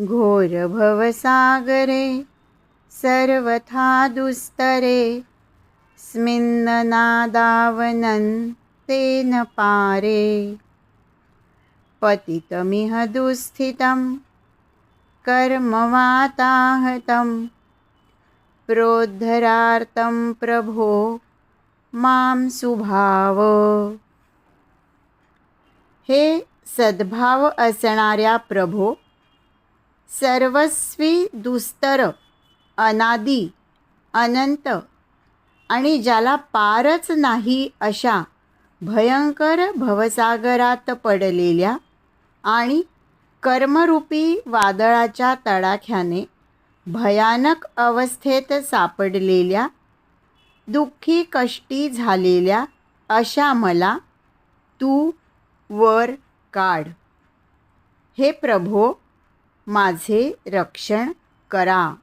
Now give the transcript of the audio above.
घोरभवसागरे सर्वथा दुस्तरे स्मिन्ननादावनन् तेन पारे। पतितमिह दुःस्थितं कर्मवाताहतं प्रोद्धरार्तं प्रभो मां सुभाव। हे सद्भाव असणाऱ्या प्रभो सर्वस्वी दुस्तर अनादी अनंत आणि ज्याला पारच नाही अशा भयंकर भवसागरात पडलेल्या आणि कर्मरूपी वादळाच्या तडाख्याने भयानक अवस्थेत सापडलेल्या दुःखी कष्टी झालेल्या अशा मला तू वर काढ. हे प्रभो माझे रक्षण करा.